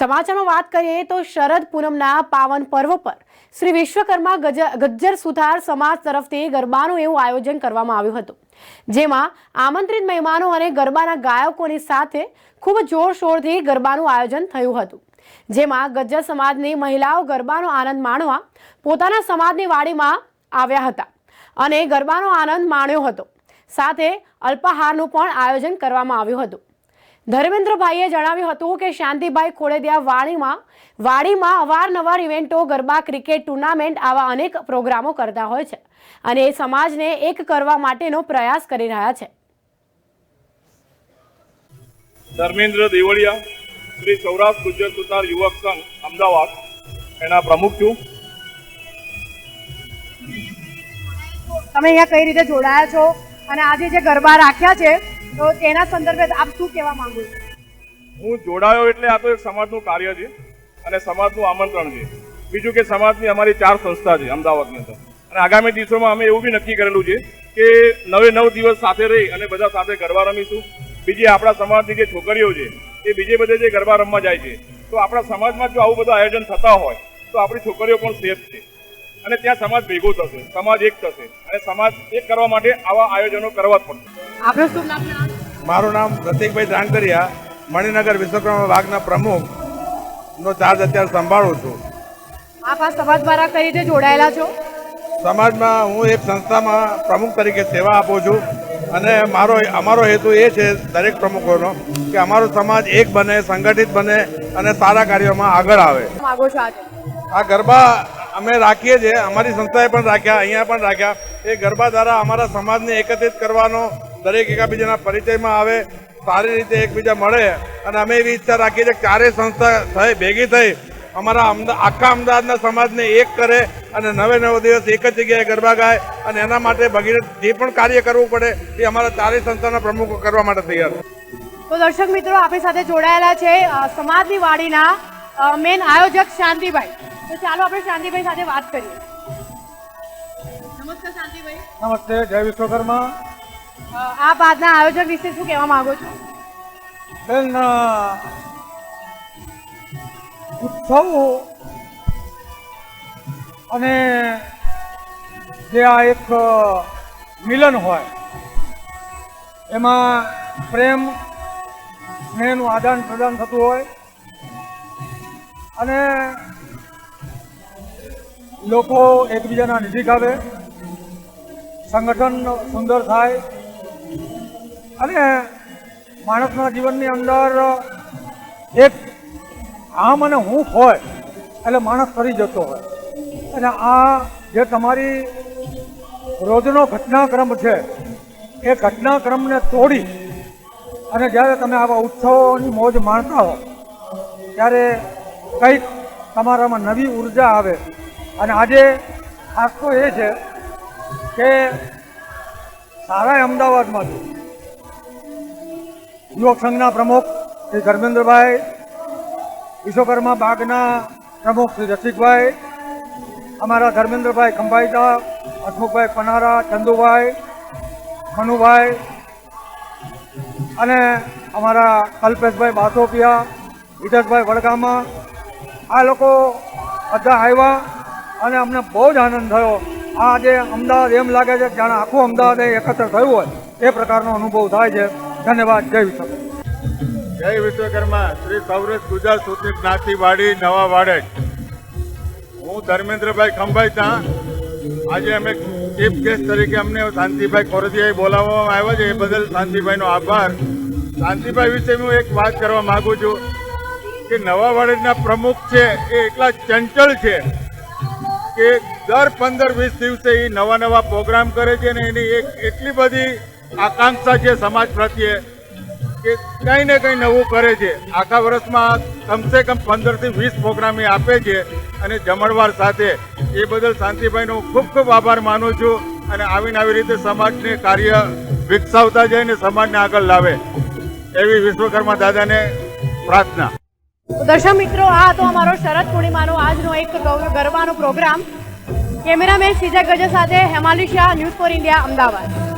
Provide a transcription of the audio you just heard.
સમાચારમાં વાત કરીએ તો શરદ પૂનમના પાવન પર્વ પર શ્રી વિશ્વકર્મા ગજ- ગજ્જર સુથાર સમાજ તરફથી ગરબાનું એવું આયોજન કરવામાં આવ્યું હતું. જેમાં આમંત્રિત મહેમાનો અને ગરબાના ગાયકોની સાથે ખૂબ જોરશોરથી ગરબાનું આયોજન થયું હતું. જેમાં ગજ્જર સમાજની મહિલાઓ ગરબાનો આનંદ માણવા પોતાના સમાજની વાડીમાં આવ્યા હતા અને ગરબાનો આનંદ માણ્યો હતો. સાથે અલ્પાહારનું પણ આયોજન કરવામાં આવ્યું હતું. ધર્મેન્દ્રભાઈએ જણાવ્યું હતું કે શાંતિભાઈ ખોડેદિયા વાડીમાં વાડીમાં અવારનવાર ઇવેન્ટો ગરબા ક્રિકેટ ટુર્નામેન્ટ આવા અનેક પ્રોગ્રામો કરતા હોય છે અને એ સમાજને એક કરવા માટેનો પ્રયાસ કરી રહ્યા છે. ધર્મેન્દ્ર દેવળિયા શ્રી સૌરાષ્ટ્ર ગુજરાત સુતાર યુવક સંઘ અમદાવાદ. એના પ્રમુખ છું. તમે અહીંયા કઈ રીતે જોડાયા છો? અને આજે જે ગરબા રાખ્યા છે તો તેના સંદર્ભે આપ શું કહેવા માંગો છો? હું જોડાયો એટલે આ તો એક સમાજનું કાર્ય છે અને સમાજનું આમંત્રણ છે. બીજું કે સમાજની અમારી ચાર સંસ્થા છે અમદાવાદની અંદર. અને આગામી દિવસોમાં અમે એવું બી નક્કી કરેલું છે કે નવે નવ દિવસ સાથે રહી અને બધા સાથે ગરબા રમીશું. બીજી આપણા સમાજની જે છોકરીઓ છે એ બીજે બધે જે ગરબા રમવા જાય છે તો આપણા સમાજમાં જો આવું બધું આયોજન થતા હોય તો આપણી છોકરીઓ પણ સેફ છે. અને ત્યાં સમાજ ભેગો થશે સમાજ એક થશે અને સમાજ એક કરવા માટે આવા આયોજનો કરવા જ પડશે. આપણે શું? મારું નામ પ્રતિકભાઈ દ્રાંગરિયા મણિનગર વિશ્વકર્મા વાઘના પ્રમુખ નો ચાર્જ અત્યારે સંભાળું છું. આપ આ સમાજ દ્વારા કઈ રીતે જોડાયેલા છો? સમાજમાં હું એક સંસ્થામાં પ્રમુખ તરીકે સેવા આપું છું અને મારો અમારો હેતુ એ છે દરેક પ્રમુખોનો કે અમારો સમાજ એક બને સંગઠિત બને અને સારા કાર્યોમાં આગળ આવે. આ ગરબા અમે રાખીએ છીએ અમારી સંસ્થાએ પણ રાખ્યા અહીંયા પણ રાખ્યા. એ ગરબા દ્વારા અમારા સમાજને એકત્રિત કરવાનો દરેક એકાબીજાના પરિચયમાં આવે સારી રીતે એકબીજા મળે. અને અમે એવી ઈચ્છા રાખીએ છીએ કે ચારેય સંસ્થા થઈ ભેગી થઈ અમારા આખા અમદાવાદના સમાજને એક કરે અને નવે નવ દિવસ એક જ જગ્યાએ ગરબા ગાય અને એના માટે ભગીરથ જે પણ કાર્ય કરવું પડે એ અમારા ચારેય સંસ્થાના પ્રમુખો કરવા માટે તૈયાર તો દર્શક મિત્રો આપણી સાથે જોડાયેલા છે સમાજની વાડીના મેન આયોજક શાંતિભાઈ. તો ચાલો આપણે શાંતિભાઈ સાથે વાત કરીએ. નમસ્કાર શાંતિભાઈ. નમસ્તે જય વિશ્વકર્મા. અ, આપ આયોજક વિશે શું કહેવા માંગો છો? બેન ઉત્સવ અને જે આ એક મિલન હોય એમાં પ્રેમ સ્નેહનું આદાન પ્રદાન થતું હોય અને લોકો એકબીજાના નજીક આવે સંગઠન સુંદર થાય અને માણસના જીવનની અંદર એક આમ અને હું હોય, એટલે માણસ ફરી જતો હોય. અને આ જે તમારી રોજનો ઘટનાક્રમ છે, એ ઘટનાક્રમને તોડી અને જ્યારે તમે આવા ઉત્સવોની મોજ માણતા હો, ત્યારે કંઈક તમારામાં નવી ઊર્જા આવે. અને આજે ખાસ તો એ છે કે સારા અમદાવાદમાંથી યુવક સંઘના પ્રમુખ શ્રી ધર્મેન્દ્રભાઈ, વિશ્વકર્મા બાગના પ્રમુખ શ્રી રસિકભાઈ, અમારા ધર્મેન્દ્રભાઈ ખંભાઈદા, હસમુખભાઈ પનારા, ચંદુભાઈ, મનુભાઈ અને અમારા કલ્પેશભાઈ બાસોપિયા વિજયભાઈ વડગામા. આ લોકો બધા આવ્યા અને અમને બહુ જ આનંદ થયો. આ આજે અમદાવાદ એમ લાગે છે જાણે આખું અમદાવાદ એકત્ર થયું હોય, એ પ્રકારનો અનુભવ થાય છે. ધન્યવાદ. જય વિશ્વકર્મા. જય વિશ્વકર્મા. શ્રી સૌરેશ ગુજરાત સુધી જ્ઞાતિવાડી નવા વાડે. હું ધર્મેન્દ્રભાઈ ખંભાઈ ત્યાં આજે અમે ચીફ ગેસ્ટ તરીકે અમને શાંતિભાઈ ખોરજીયાએ બોલાવવામાં આવ્યા છે. એ બદલ શાંતિભાઈનો આભાર. શાંતિભાઈ વિશે હું એક વાત કરવા માગું છું કે નવા વાડજના પ્રમુખ છે એ એટલા ચંચળ છે કે દર પંદર વીસ દિવસે એ નવા નવા પ્રોગ્રામ કરે છે અને એની એક એટલી બધી આકાંક્ષા છે સમાજ પ્રત્યે કે કંઈ ને કંઈ નવું કરે છે. આખા વર્ષમાં કમસે કમ પંદરથી વીસ પ્રોગ્રામ એ આપે છે અને જમણવાર સાથે એ બદલ શાંતિભાઈનો ખૂબ ખૂબ આભાર માનું છું અને આવીને આવી રીતે સમાજને કાર્ય વિકસાવતા જાય ને સમાજને આગળ લાવે. એવી વિશ્વકર્મા દાદાને પ્રાર્થના. દર્શક મિત્રો, આ હતો અમારો શરદ પૂર્ણિમાનો આજનો એક ગરબાનો પ્રોગ્રામ. કેમેરામેન શ્રીજા ગજર સાથે Hemali Shah news four India Ahmedabad.